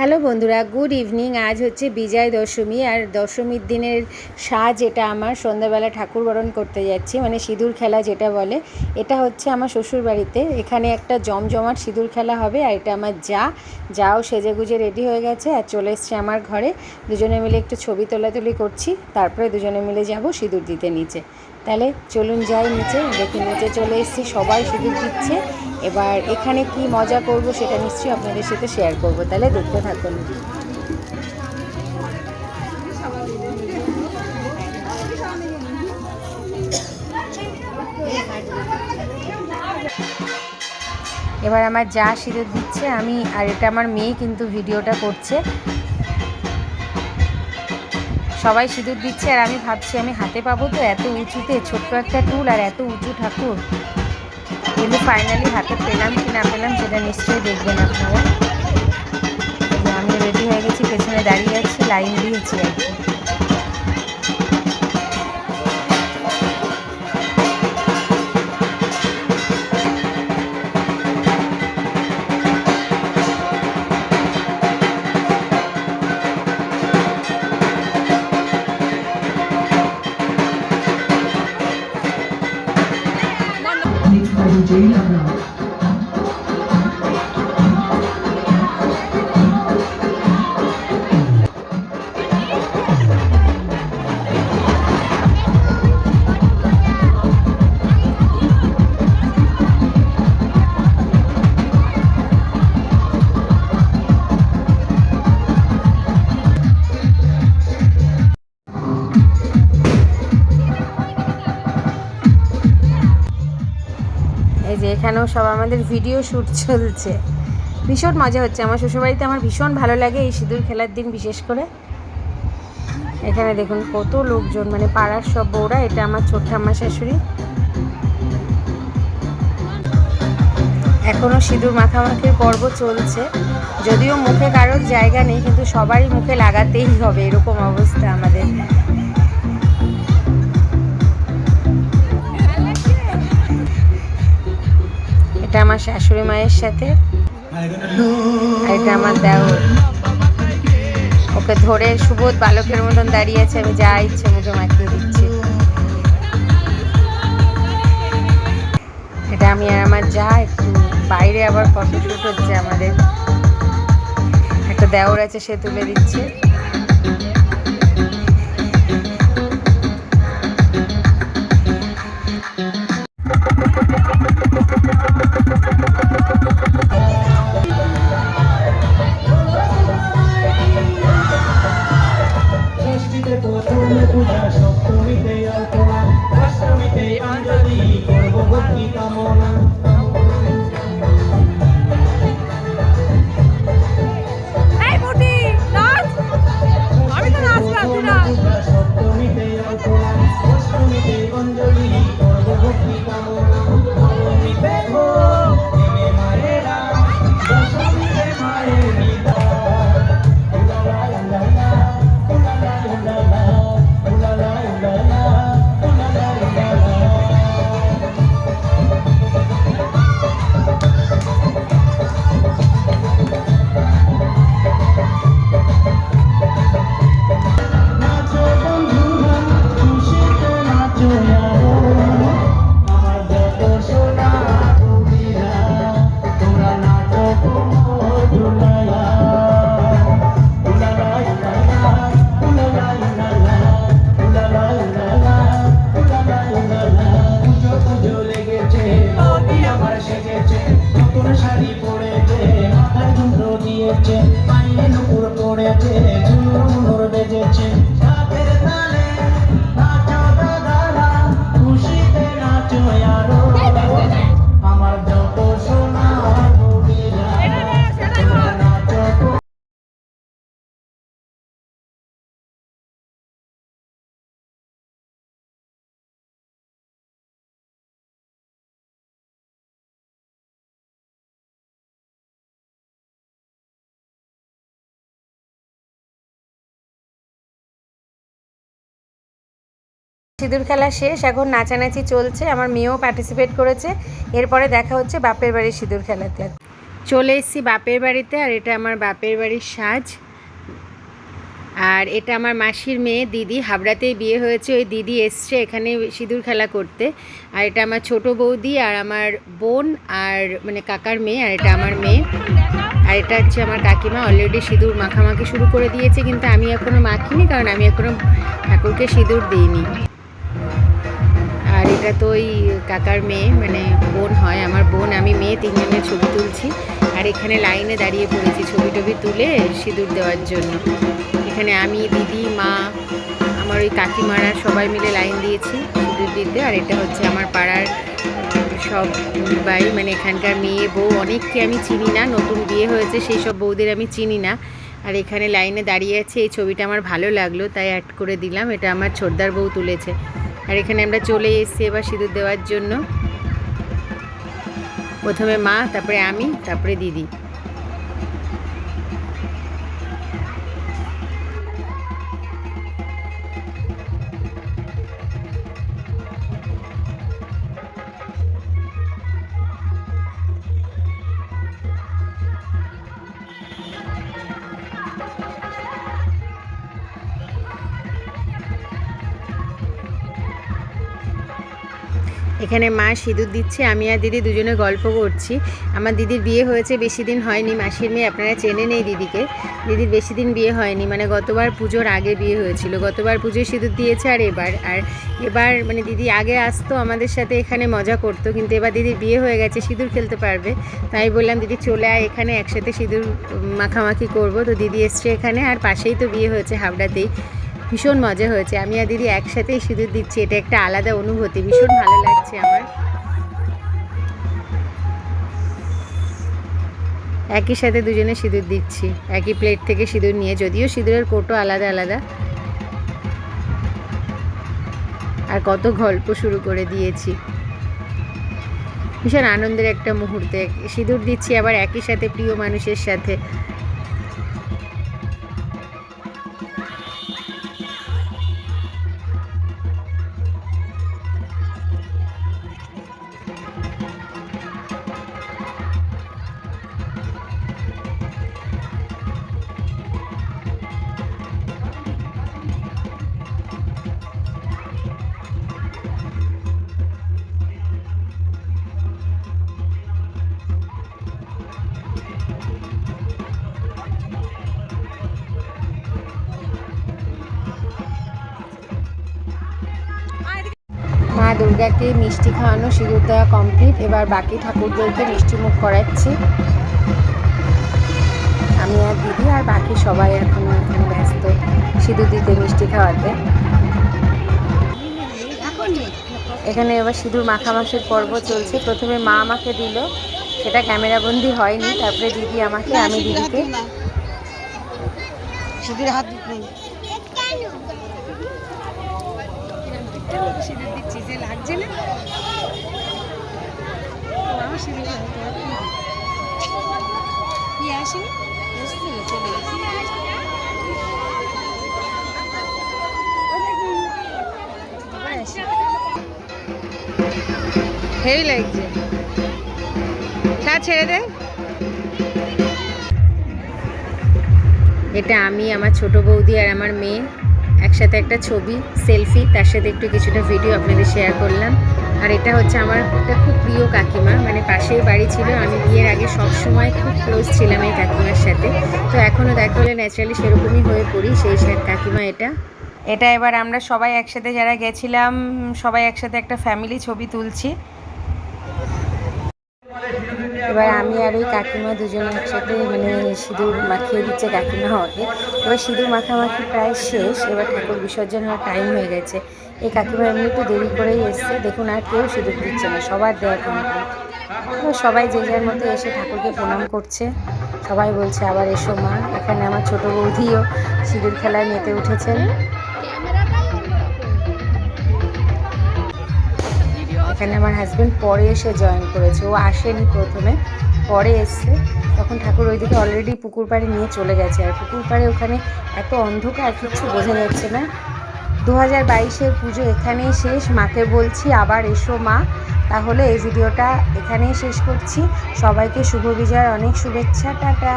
Hello বন্ধুরা, good evening. আজ হচ্ছে বিজয় দশমী আর দশমীর দিনের সাজ এটা আমার। সন্ধ্যাবেলা ঠাকুর বরণ করতে যাচ্ছি মানে সিঁদুর খেলা যেটা বলে। এটা হচ্ছে আমার শ্বশুর বাড়িতে। এখানে একটা জমজমাট সিঁদুর খেলা হবে আর এটা আমার যা। যাও সেজে গুজে রেডি হয়ে গেছে আর চলে এসছে আমার ঘরে। দুজনে মিলে একটু ছবি তোলাতুলি করছি, তারপরে দুজনে মিলে যাব সিঁদুর দিতে নিচে। তাহলে চলুন যাই নিচে, দেখি নিচে চলে এসেছি, সবাই সিঁদুর দিচ্ছে। এবার এখানে কি মজা করব সেটা নিশ্চয়ই আপনাদের সাথে শেয়ার করব, তাহলে দেখতে থাকুন। এবার আমার যা সিঁদুর দিচ্ছে, আমি আর এটা আমার মেয়ে কিন্তু ভিডিওটা করছে। সবাই সিঁদুর দিচ্ছে আর আমি ভাবছি আমি হাতে পাবো তো, এত উঁচুতে, ছোট্ট একটা টুল আর এত উঁচু ঠাকুর। কিন্তু ফাইনালি হাতে পেলাম কি না পেলাম সেটা নিশ্চয়ই দেখবেন আপনারা। আমি রেডি হয়ে গেছি, পেছনে দাঁড়িয়ে আছি লাইন দিয়েছি এই যে এখানেও সব আমাদের ভিডিও শ্যুট চলছে। ভীষণ মজা হচ্ছে। আমার শ্বশুরবাড়িতে আমার ভীষণ ভালো লাগে এই সিঁদুর খেলার দিন বিশেষ করে। এখানে দেখুন কত লোকজন মানে পাড়ার সব বউরা, এটা আমার ছোট্ট আমার শাশুড়ি। এখনও সিঁদুর মাখামাখির পর্ব চলছে। যদিও মুখে কারোর জায়গা নেই, কিন্তু সবারই মুখে লাগাতেই হবে, এরকম অবস্থা আমাদের। এটা আমার শাশুড়ি মায়ের সাথে এটা আমার দেওর। ওকে ধরে সুবোধ বালকের মতন দাঁড়িয়ে আছে, আমি যা ইচ্ছে মুখে মাখিয়ে দিচ্ছি। এটা আমি আর আমার যা একটু বাইরে আবার ফটোশ্যুট হচ্ছে আমাদের। একটা দেওর আছে, সে তুলে দিচ্ছে। কামনা সিঁদুর খেলা শেষ, এখন নাচানাচি চলছে, আমার মেয়েও পার্টিসিপেট করেছে। এরপরে দেখা হচ্ছে বাপের বাড়ির সিঁদুর খেলাতে। চলে এসেছি বাপের বাড়িতে, আর এটা আমার বাপের বাড়ির সাজ। আর এটা আমার মাসির মেয়ে, দিদি। হাবড়াতেই বিয়ে হয়েছে, ওই দিদি এসছে এখানে সিঁদুর খেলা করতে। আর এটা আমার ছোট বৌদি, আর আমার বোন, আর মানে কাকার মেয়ে, আর এটা আমার মেয়ে। আর এটা হচ্ছে আমার কাকিমা অলরেডি সিঁদুর মাখামাখি শুরু করে দিয়েছে, কিন্তু আমি এখনও মাখিনি, কারণ আমি এখনও ঠাকুরকে সিঁদুর দিইনি। আর এটা তো ওই কাকার মেয়ে মানে বোন হয়, আমার বোন, আমি মেয়ে তিনজনের ছবি তুলছি। আর এখানে লাইনে দাঁড়িয়ে পড়েছি ছবি টবি তুলে সিঁদুর দেওয়ার জন্য। এখানে আমি, দিদি, মা, আমার ওই কাকিমারা সবাই মিলে লাইন দিয়েছি সিঁদুর দিতে। আর এটা হচ্ছে আমার পাড়ার সব বাই মানে এখানকার মেয়ে, বউ, অনেককে আমি চিনি না, নতুন বিয়ে হয়েছে, সেই সব বউদের আমি চিনি না। আর এখানে লাইনে দাঁড়িয়ে আছে, এই ছবিটা আমার ভালো লাগল, তাই অ্যাড করে দিলাম। এটা আমার ছোটদার বউ তুলেছে। আর এখানে আমরা চলে এসেছি এবার সিঁদুর দেওয়ার জন্য। প্রথমে মা, তারপরে আমি, তারপরে দিদি। এখানে মা সিঁদুর দিচ্ছে, আমি আর দিদি দুজনে গল্প করছি। আমার দিদির বিয়ে হয়েছে, বেশি দিন হয়নি, মাসির মেয়ে আপনারা চেনে নেই দিদিকে। দিদির বেশি দিন বিয়ে হয়নি মানে গতবার পুজোর আগে বিয়ে হয়েছিল। গতবার পুজোয় সিঁদুর দিয়েছে আর এবার আর এবার মানে দিদি আগে আসতো আমাদের সাথে, এখানে মজা করতো, কিন্তু এবার দিদির বিয়ে হয়ে গেছে, সিঁদুর খেলতে পারবে। তাই বললাম, দিদি চলে আয় এখানে, একসাথে সিঁদুর মাখামাখি করব। তো দিদি এসছে এখানে, আর পাশেই তো বিয়ে হয়েছে, হাবড়াতেই। ভীষণ মজা হয়েছে। আমি আর দিদি একসাথেই সিঁদুর দিচ্ছি। এটা একটা আলাদা অনুভূতি। ভীষণ ভালো লাগছে আমার। একই সাথে দুজনে সিঁদুর দিচ্ছি। একই প্লেট থেকে সিঁদুর নিয়ে, যদিও সিঁদুরের কোটো আলাদা আলাদা। আর কত গল্প শুরু করে দিয়েছি। ভীষণ আনন্দের একটা মুহূর্তে। সিঁদুর দিচ্ছি আবার একই সাথে প্রিয় মানুষের সাথে। মা দুর্গাকে মিষ্টি খাওয়ানো সিঁদুর দেওয়া কমপ্লিট এবার বাকি ঠাকুরদেরকে মিষ্টি মুখ করাচ্ছি। আমি আর দিদি আর বাকি সবাই এখন এখানে ব্যস্ত, সিঁদুর দিতে মিষ্টি খাওয়াতে। এখানে এবার সিঁদুর মাখামাখির পর্ব চলছে। প্রথমে মা আমাকে দিল, সেটা ক্যামেরাবন্দি হয়নি, তারপরে দিদি আমাকে, আমি দিদিকে। সিঁদুর হাত নেই সিঁদুর দিচ্ছি, যে লাগছে না। আমার সিঁদুর কি আসেনি। চলে লাগছে। ছাড় ছেড়ে দে। এটা আমি, আমার ছোট বৌদি আর আমার মেয়ে। একসাথে একটা ছবি সেলফি তার সাথে একটু কিছুটা ভিডিও আপনাদের শেয়ার করলাম। আর এটা হচ্ছে আমার একটা খুব প্রিয় কাকিমা মানে পাশেই বাড়ি ছিল, আমি বিয়ের আগে সব সময় খুব ক্লোজ ছিলাম এই কাকিমার সাথে। তো এখনও দেখা হলে ন্যাচারালি সেরকমই হয়ে পড়ি, সেই কাকিমা এটা। এটা এবার আমরা সবাই একসাথে যারা গেছিলাম, সবাই একসাথে একটা ফ্যামিলি ছবি তুলছি। এবার আমি আর ওই কাকিমা দুজনে একসাথে মানে সিঁদুর মাখিয়ে দিচ্ছে কাকিমা আমাকে। এবার সিঁদুর মাখামাখি প্রায় শেষ, এবার ঠাকুর বিসর্জন হওয়ার টাইম হয়ে গেছে। এই কাকিমা এমনি একটু দেরি করেই এসছে। দেখুন আর কেউ সিঁদুর দিচ্ছে না, সবার দেওয়া কমপ্লিট সবাই যে যার মতো এসে ঠাকুরকে প্রণাম করছে। সবাই বলছে, আবার এসো মা, এখানে আমার ছোট বৌদিও সিঁদুর খেলায় মেতে উঠেছেন। এখানে আমার হাজব্যান্ড পরে এসে জয়েন করেছে। ও আসেনি প্রথমে, পরে এসছে। তখন ঠাকুর ওইদিকে অলরেডি পুকুর পাড়ে নিয়ে চলে গেছে। আর পুকুর পাড়ে ওখানে এত অন্ধকার, কিচ্ছু বোঝা যাচ্ছে না। দু হাজার বাইশের পুজো এখানেই শেষ। মাকে বলছি, আবার এসো মা। তাহলে এই ভিডিওটা এখানেই শেষ করছি। সবাইকে শুভ বিজয়ের অনেক শুভেচ্ছা। টাটা।